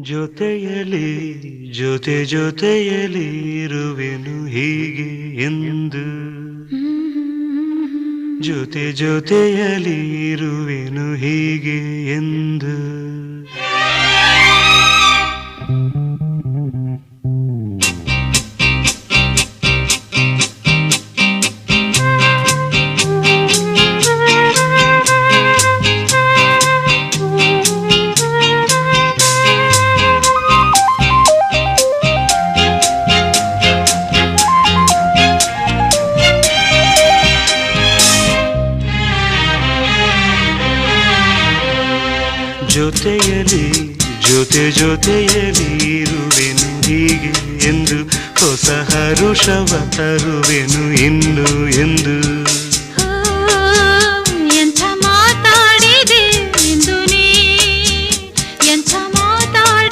ಜೊತೆಯಲಿ ಜೊತೆ ಜೊತೆಯಲಿ ಇರುವೆನು ಹೀಗೆ ಎಂದು. ಜೊತೆ ಜೊತೆಯಲಿ ಇರುವೆನು ಹೀಗೆ ಎಂದು. ಜೊತೆಯಲಿ ಜೊತೆ ಜೊತೆಯಲಿ ಇರುವೆನು ಹೀಗೆ ಎಂದು ಹೊಸ ಹರುಷವ ತರುವೆನು ಇನ್ನು ಎಂದು.